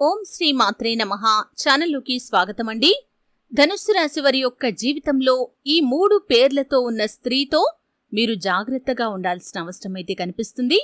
ఓం శ్రీ మాత్రే నమ. ఛానల్లోకి స్వాగతం అండి ధనుస్సు రాశి వారి యొక్క జీవితంలో ఈ మూడు పేర్లతో ఉన్న స్త్రీతో మీరు జాగ్రత్తగా ఉండాల్సిన అవసరం అయితే కనిపిస్తుంది.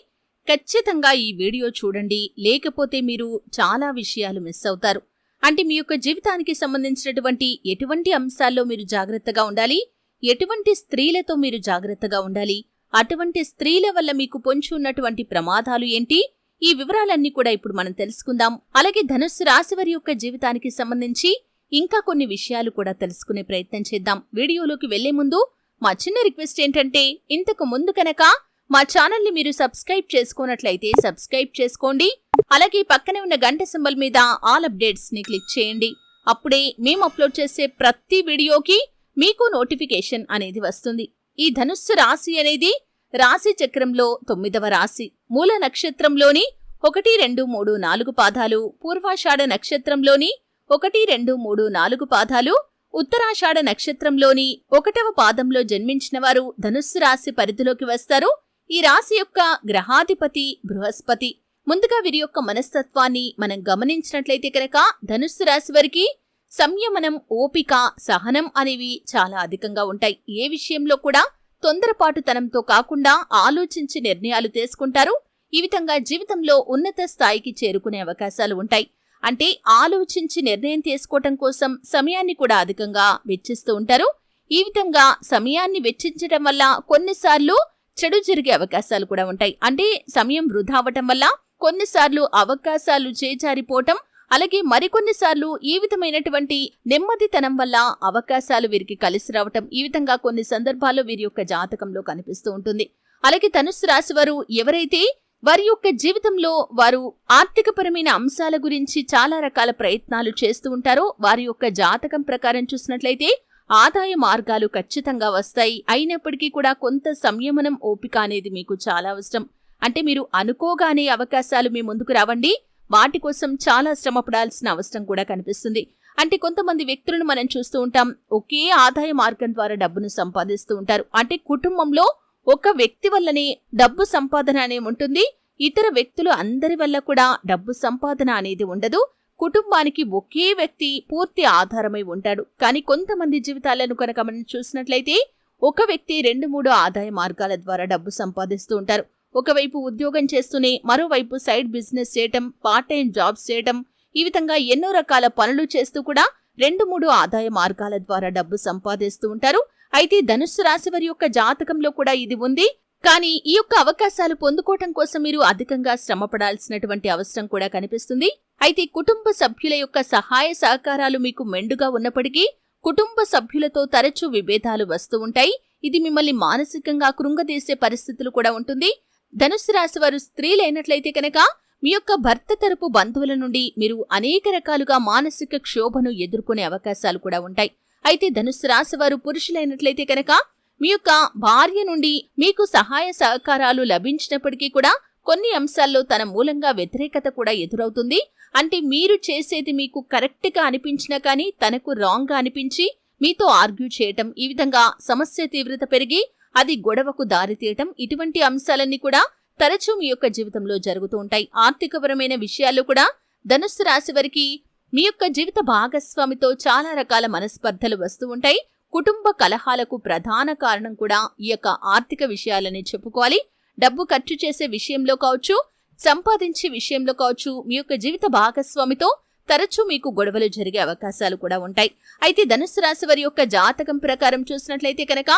ఖచ్చితంగా ఈ వీడియో చూడండి. లేకపోతే మీరు చాలా విషయాలు మిస్ అవుతారు. అంటే మీ యొక్క జీవితానికి సంబంధించినటువంటి ఎటువంటి అంశాల్లో మీరు జాగ్రత్తగా ఉండాలి? ఎటువంటి స్త్రీలతో మీరు జాగ్రత్తగా ఉండాలి? అటువంటి స్త్రీల వల్ల మీకు పొంచి ఉన్నటువంటి ప్రమాదాలు ఏంటి? ఈ వివరాలన్నీ కూడా ఇప్పుడు మనం తెలుసుకుందాం. అలాగే ధనుస్సు రాశి వారి యొక్క జీవితానికి సంబంధించి ఇంకా కొన్ని విషయాలు కూడా తెలుసుకునే ప్రయత్నం చేద్దాం. వీడియోలోకి వెళ్ళే ముందు మా చిన్న రిక్వెస్ట్ ఏంటంటే ఇంతకు ముందు కనుక మా ఛానల్ని మీరు సబ్స్క్రైబ్ చేసుకున్నట్లయితే సబ్స్క్రైబ్ చేసుకోండి. అలాగే పక్కనే ఉన్న గంట సింబల్ మీద ఆల్ అప్డేట్స్ని క్లిక్ చేయండి. అప్పుడే మేము అప్లోడ్ చేసే ప్రతి వీడియోకి మీకు నోటిఫికేషన్ అనేది వస్తుంది. ఈ ధనుస్సు రాశి అనేది రాశి చక్రంలో తొమ్మిదవ రాశి. మూల నక్షత్రంలోని ఒకటి రెండు మూడు నాలుగు పాదాలు పూర్వాషాఢ నక్షత్రంలోని ఒకటి రెండు మూడు నాలుగు పాదాలు ఉత్తరాషాఢ నక్షత్రంలోని ఒకటవ పాదంలో జన్మించిన వారు ధనుస్సు రాశి పరిధిలోకి వస్తారు. ఈ రాశి యొక్క గ్రహాధిపతి బృహస్పతి. ముందుగా వీరి యొక్క మనస్తత్వాన్ని మనం గమనించినట్లయితే కనుక ధనుస్సు రాశి వారికి సంయమనం ఓపిక సహనం అనేవి చాలా అధికంగా ఉంటాయి. ఏ విషయంలో కూడా తొందరపాటుతనంతో కాకుండా ఆలోచించి నిర్ణయాలు తీసుకుంటారు. ఈ విధంగా జీవితంలో ఉన్నత స్థాయికి చేరుకునే అవకాశాలు ఉంటాయి. అంటే ఆలోచించి నిర్ణయం తీసుకోవటం కోసం సమయాన్ని కూడా అధికంగా వెచ్చిస్తూ ఉంటారు. ఈ విధంగా సమయాన్ని వెచ్చించడం వల్ల కొన్నిసార్లు చెడు జరిగే అవకాశాలు కూడా ఉంటాయి. అంటే సమయం వృధా అవటం వల్ల కొన్నిసార్లు అవకాశాలు చేజారిపోవటం అలాగే మరికొన్నిసార్లు ఈ విధమైనటువంటి నెమ్మదితనం వల్ల అవకాశాలు వీరికి కలిసి రావటం ఈ విధంగా కొన్ని సందర్భాల్లో వీరి యొక్క జాతకంలో కనిపిస్తూ ఉంటుంది. అలాగే ధనుసు రాశి వారు ఎవరైతే వారి యొక్క జీవితంలో వారు ఆర్థికపరమైన అంశాల గురించి చాలా రకాల ప్రయత్నాలు చేస్తూ ఉంటారో వారి యొక్క జాతకం ప్రకారం చూసినట్లయితే ఆదాయ మార్గాలు ఖచ్చితంగా వస్తాయి. అయినప్పటికీ కూడా కొంత సంయమనం ఓపిక అనేది మీకు చాలా అవసరం. అంటే మీరు అనుకోగానే అవకాశాలు మీ ముందుకు రావండి. వాటి కోసం చాలా శ్రమ పడాల్సిన అవసరం కూడా కనిపిస్తుంది. అంటే కొంతమంది వ్యక్తులను మనం చూస్తూ ఉంటాం. ఒకే ఆదాయ మార్గం ద్వారా డబ్బును సంపాదిస్తూ ఉంటారు. అంటే కుటుంబంలో ఒక వ్యక్తి వల్లనే డబ్బు సంపాదన అనే ఉంటుంది. ఇతర వ్యక్తులు అందరి వల్ల కూడా డబ్బు సంపాదన అనేది ఉండదు. కుటుంబానికి ఒకే వ్యక్తి పూర్తి ఆధారమై ఉంటాడు. కానీ కొంతమంది జీవితాలను కనుక మనం చూసినట్లయితే ఒక వ్యక్తి రెండు మూడు ఆదాయ మార్గాల ద్వారా డబ్బు సంపాదిస్తూ ఉంటారు. ఒకవైపు ఉద్యోగం చేస్తూనే మరోవైపు సైడ్ బిజినెస్ చేయటం పార్ట్ టైం జాబ్స్ చేయటం ఈ విధంగా ఎన్నో రకాల పనులు చేస్తూ కూడా రెండు మూడు ఆదాయ మార్గాల ద్వారా డబ్బు సంపాదిస్తూ ఉంటారు. అయితే ధనుస్సు రాశి వారి యొక్క జాతకంలో కూడా ఇది ఉంది. కానీ ఈ యొక్క అవకాశాలు పొందుకోవటం కోసం మీరు అధికంగా శ్రమపడాల్సినటువంటి అవసరం కూడా కనిపిస్తుంది. అయితే కుటుంబ సభ్యుల యొక్క సహాయ సహకారాలు మీకు మెండుగా ఉన్నప్పటికీ కుటుంబ సభ్యులతో తరచూ విభేదాలు వస్తూ ఉంటాయి. ఇది మిమ్మల్ని మానసికంగా కృంగదీసే పరిస్థితులు కూడా ఉంటుంది. ధనుస్సు రాశి వారు స్త్రీలైనట్లయితే కనుక మీ యొక్క భర్త తరపు బంధువుల నుండి మీరు అనేక రకాలుగా మానసిక క్షోభను ఎదుర్కొనే అవకాశాలు కూడా ఉంటాయి. అయితే ధనుస్సు రాశి వారు పురుషులైనట్లయితే కనుక మీ యొక్క భార్య నుండి మీకు సహాయ సహకారాలు లభించినప్పటికీ కూడా కొన్ని అంశాల్లో తన మూలంగా వ్యతిరేకత కూడా ఎదురవుతుంది. అంటే మీరు చేసేది మీకు కరెక్ట్గా అనిపించినా కానీ తనకు రాంగ్గా అనిపించి మీతో ఆర్గ్యూ చేయటం ఈ విధంగా సమస్య తీవ్రత పెరిగి అది గొడవకు దారితీయటం ఇటువంటి అంశాలన్నీ కూడా తరచూ మీ యొక్క జీవితంలో జరుగుతూ ఉంటాయి. ఆర్థికపరమైన విషయాల్లో కూడా ధనుస్సు రాశి వారికి మీ యొక్క జీవిత భాగస్వామితో చాలా రకాల మనస్పర్ధలు వస్తూ ఉంటాయి. కుటుంబ కలహాలకు ప్రధాన కారణం కూడా ఈ యొక్క ఆర్థిక విషయాలని చెప్పుకోవాలి. డబ్బు ఖర్చు చేసే విషయంలో కావచ్చు సంపాదించే విషయంలో కావచ్చు మీ యొక్క జీవిత భాగస్వామితో తరచూ మీకు గొడవలు జరిగే అవకాశాలు కూడా ఉంటాయి. అయితే ధనుసు రాశి వారి యొక్క జాతకం ప్రకారం చూసినట్లయితే కనుక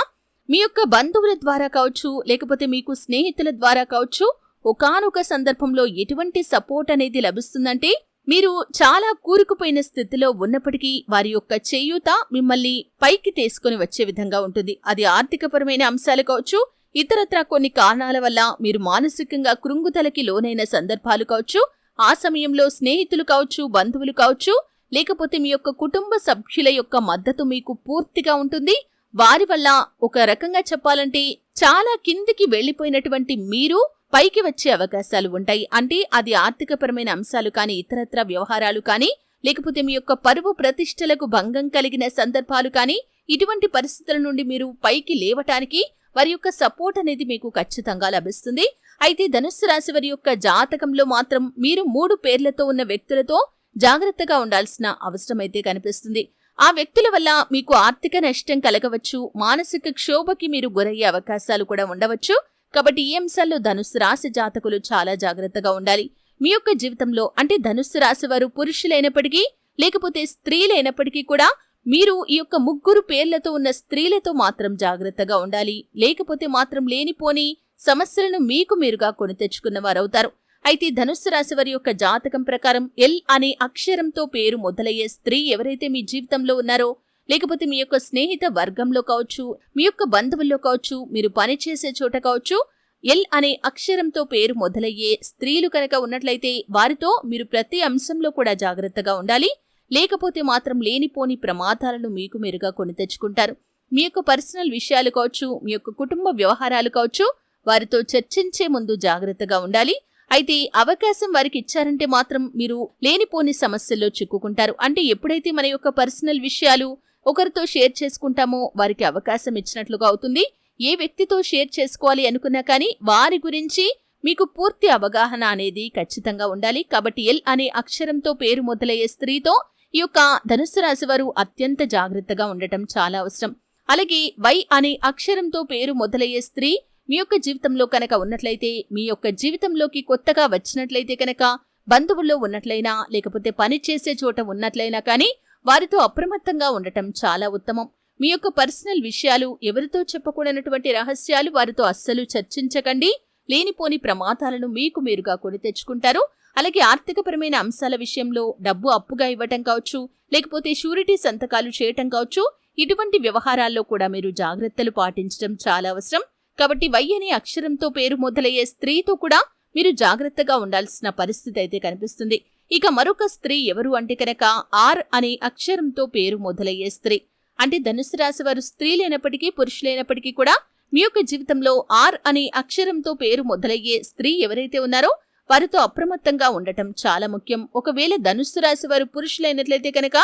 మీ యొక్క బంధువుల ద్వారా కావచ్చు లేకపోతే మీకు స్నేహితుల ద్వారా కావచ్చు ఒకనొక సందర్భంలో ఎటువంటి సపోర్ట్ అనేది లభిస్తుందంటే మీరు చాలా కూరుకుపోయిన స్థితిలో ఉన్నప్పటికీ వారి యొక్క చేయూత మిమ్మల్ని పైకి తీసుకుని వచ్చే విధంగా ఉంటుంది. అది ఆర్థికపరమైన అంశాలు కావచ్చు ఇతరత్ర కొన్ని కారణాల వల్ల మీరు మానసికంగా కృంగుదలకి లోనైన సందర్భాలు కావచ్చు ఆ సమయంలో స్నేహితులు కావచ్చు బంధువులు కావచ్చు లేకపోతే మీ యొక్క కుటుంబ సభ్యుల యొక్క మద్దతు మీకు పూర్తిగా ఉంటుంది. వారి వల్ల ఒక రకంగా చెప్పాలంటే చాలా కిందికి వెళ్ళిపోయినటువంటి మీరు పైకి వచ్చే అవకాశాలు ఉంటాయి. అంటే అది ఆర్థికపరమైన అంశాలు కానీ ఇతరత్ర వ్యవహారాలు కానీ లేకపోతే మీ యొక్క పరువు ప్రతిష్టలకు భంగం కలిగిన సందర్భాలు కానీ ఇటువంటి పరిస్థితుల నుండి మీరు పైకి లేవటానికి వారి యొక్క సపోర్ట్ అనేది మీకు ఖచ్చితంగా లభిస్తుంది. అయితే ధనుస్సు రాశి వారి యొక్క జాతకంలో మాత్రం మీరు మూడు పేర్లతో ఉన్న వ్యక్తులతో జాగ్రత్తగా ఉండాల్సిన అవసరమైతే కనిపిస్తుంది. ఆ వ్యక్తుల వల్ల మీకు ఆర్థిక నష్టం కలగవచ్చు. మానసిక క్షోభకి మీరు గురయ్యే అవకాశాలు కూడా ఉండవచ్చు. కాబట్టి ఈ అంశాల్లో ధనుస్సు రాశి జాతకులు చాలా జాగ్రత్తగా ఉండాలి. మీ యొక్క జీవితంలో అంటే ధనుస్సు రాశి వారు పురుషులైనప్పటికీ లేకపోతే స్త్రీలైనప్పటికీ కూడా మీరు ఈ యొక్క ముగ్గురు పేర్లతో ఉన్న స్త్రీలతో మాత్రం జాగ్రత్తగా ఉండాలి. లేకపోతే మాత్రం లేనిపోని సమస్యలను మీకు మీరుగా కొని తెచ్చుకున్న వారవుతారు. అయితే ధనుస్సు రాశి వారి యొక్క జాతకం ప్రకారం ఎల్ అనే అక్షరంతో పేరు మొదలయ్యే స్త్రీ ఎవరైతే మీ జీవితంలో ఉన్నారో లేకపోతే మీ యొక్క స్నేహిత వర్గంలో కావచ్చు మీ యొక్క బంధువుల్లో కావచ్చు మీరు పనిచేసే చోట కావచ్చు ఎల్ అనే అక్షరంతో పేరు మొదలయ్యే స్త్రీలు కనుక ఉన్నట్లయితే వారితో మీరు ప్రతి అంశంలో కూడా జాగ్రత్తగా ఉండాలి. లేకపోతే మాత్రం లేనిపోని ప్రమాదాలను మీకు మీరుగా కొని తెచ్చుకుంటారు. మీ యొక్క పర్సనల్ విషయాలు కావచ్చు మీ యొక్క కుటుంబ వ్యవహారాలు కావచ్చు వారితో చర్చించే ముందు జాగ్రత్తగా ఉండాలి. అయితే అవకాశం వారికి ఇచ్చారంటే మాత్రం మీరు లేనిపోని సమస్యల్లో చిక్కుకుంటారు. అంటే ఎప్పుడైతే మన యొక్క పర్సనల్ విషయాలు ఒకరితో షేర్ చేసుకుంటామో వారికి అవకాశం ఇచ్చినట్లుగా అవుతుంది. ఏ వ్యక్తితో షేర్ చేసుకోవాలి అనుకున్నా కానీ వారి గురించి మీకు పూర్తి అవగాహన అనేది ఖచ్చితంగా ఉండాలి. కాబట్టి ఎల్ అనే అక్షరంతో పేరు మొదలయ్యే స్త్రీతో ఈ యొక్క ధనుస్సు రాశి వారు అత్యంత జాగ్రత్తగా ఉండటం చాలా అవసరం. అలాగే వై అనే అక్షరంతో పేరు మొదలయ్యే స్త్రీ మీ యొక్క జీవితంలో కనుక ఉన్నట్లయితే మీ యొక్క జీవితంలోకి కొత్తగా వచ్చినట్లయితే కనుక బంధువుల్లో ఉన్నట్లయినా లేకపోతే పని చేసే చోట ఉన్నట్లయినా కానీ వారితో అప్రమత్తంగా ఉండటం చాలా ఉత్తమం. మీ యొక్క పర్సనల్ విషయాలు ఎవరితో చెప్పకూడనటువంటి రహస్యాలు వారితో అస్సలు చర్చించకండి. లేనిపోని ప్రమాదాలను మీకు మీరుగా కొని తెచ్చుకుంటారు. అలాగే ఆర్థికపరమైన అంశాల విషయంలో డబ్బు అప్పుగా ఇవ్వటం కావచ్చు లేకపోతే షూరిటీ సంతకాలు చేయటం కావచ్చు ఇటువంటి వ్యవహారాల్లో కూడా మీరు జాగ్రత్తలు పాటించడం చాలా అవసరం. కాబట్టి వై అనే అక్షరంతో పేరు మొదలయ్యే స్త్రీతో కూడా మీరు జాగ్రత్తగా ఉండాల్సిన పరిస్థితి అయితే కనిపిస్తుంది. ఇక మరొక స్త్రీ ఎవరు అంటే కనుక ఆర్ అనే అక్షరంతో పేరు మొదలయ్యే స్త్రీ. అంటే ధనుసు రాశి వారు స్త్రీలైనప్పటికీ పురుషులైనప్పటికీ కూడా మీ యొక్క జీవితంలో ఆర్ అనే అక్షరంతో పేరు మొదలయ్యే స్త్రీ ఎవరైతే ఉన్నారో వారితో అప్రమత్తంగా ఉండటం చాలా ముఖ్యం. ఒకవేళ ధనుస్సు రాశి వారు పురుషులైనట్లయితే కనుక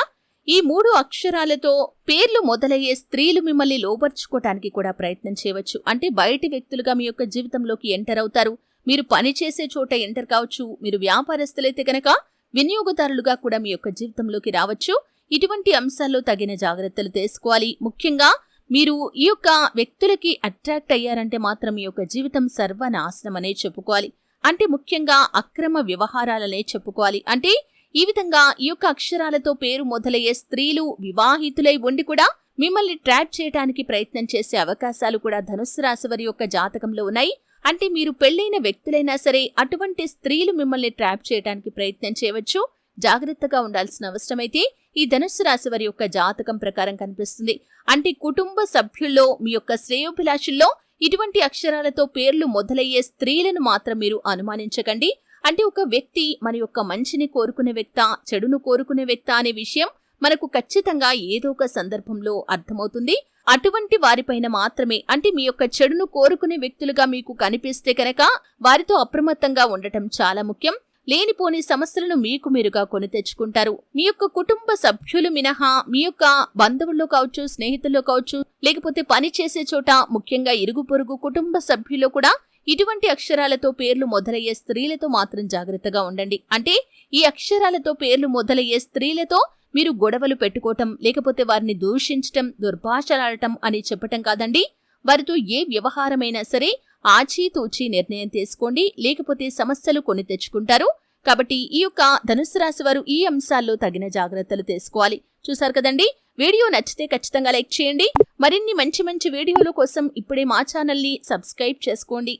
ఈ మూడు అక్షరాలతో పేర్లు మొదలయ్యే స్త్రీలు మిమ్మల్ని లోపర్చుకోవటానికి కూడా ప్రయత్నం చేయవచ్చు. అంటే బయటి వ్యక్తులుగా మీ యొక్క జీవితంలోకి ఎంటర్ అవుతారు. మీరు పని చేసే చోట ఎంటర్ కావచ్చు మీరు వ్యాపారస్తులైతే కనుక వినియోగదారులుగా కూడా మీ యొక్క జీవితంలోకి రావచ్చు. ఇటువంటి అంశాల్లో తగిన జాగ్రత్తలు తీసుకోవాలి. ముఖ్యంగా మీరు ఈ యొక్క వ్యక్తులకి అట్రాక్ట్ అయ్యారంటే మాత్రం మీ యొక్క జీవితం సర్వనాశనం అనే చెప్పుకోవాలి. అంటే ముఖ్యంగా అక్రమ వ్యవహారాలనే చెప్పుకోవాలి. అంటే ఈ విధంగా ఈ యొక్క అక్షరాలతో పేరు మొదలయ్యే స్త్రీలు వివాహితులై ఉండి కూడా మిమ్మల్ని ట్రాప్ చేయడానికి ప్రయత్నం చేసే అవకాశాలు కూడా ధనుస్సు రాశి వారి యొక్క జాతకంలో ఉన్నాయి. అంటే మీరు పెళ్ళైన వ్యక్తులైనా సరే అటువంటి స్త్రీలు మిమ్మల్ని ట్రాప్ చేయడానికి ప్రయత్నం చేయవచ్చు. జాగ్రత్తగా ఉండాల్సిన అవసరమైతే ఈ ధనుస్సు రాశి వారి యొక్క జాతకం ప్రకారం కనిపిస్తుంది. అంటే కుటుంబ సభ్యుల్లో మీ యొక్క శ్రేయోభిలాషుల్లో ఇటువంటి అక్షరాలతో పేర్లు మొదలయ్యే స్త్రీలను మాత్రం మీరు అనుమానించకండి. అంటే ఒక వ్యక్తి మన యొక్క మంచిని కోరుకునే వ్యక్త చెడును కోరుకునే వ్యక్త అనే విషయం మనకు ఖచ్చితంగా ఏదో ఒక సందర్భంలో అర్థమవుతుంది. అటువంటి వారిపైన మాత్రమే అంటే మీ యొక్క చెడును కోరుకునే వ్యక్తులుగా మీకు కనిపిస్తే కనుక వారితో అప్రమత్తంగా ఉండటం చాలా ముఖ్యం. లేనిపోని సమస్యలను మీకు మీరుగా కొని తెచ్చుకుంటారు. మీ యొక్క కుటుంబ సభ్యులు మినహా మీ యొక్క బంధువుల్లో కావచ్చు స్నేహితుల్లో కావచ్చు లేకపోతే పని చేసే చోట ముఖ్యంగా ఇరుగు పొరుగు కుటుంబ సభ్యుల్లో కూడా ఇటువంటి అక్షరాలతో పేర్లు మొదలయ్యే స్త్రీలతో మాత్రం జాగ్రత్తగా ఉండండి. అంటే ఈ అక్షరాలతో పేర్లు మొదలయ్యే స్త్రీలతో మీరు గొడవలు పెట్టుకోవటం లేకపోతే వారిని దూషించటం దుర్భాషలాడటం అని చెప్పటం కాదండి. వారితో ఏ వ్యవహారమైనా సరే ఆచీతూచి నిర్ణయం తీసుకోండి. లేకపోతే సమస్యలు కొని తెచ్చుకుంటారు. కాబట్టి ఈ యొక్క ధనుసు రాశి వారు ఈ అంశాల్లో తగిన జాగ్రత్తలు తీసుకోవాలి. చూసారు కదండి? వీడియో నచ్చితే ఖచ్చితంగా లైక్ చేయండి. మరిన్ని మంచి మంచి వీడియోల కోసం ఇప్పుడే మా ఛానల్ని సబ్స్క్రైబ్ చేసుకోండి.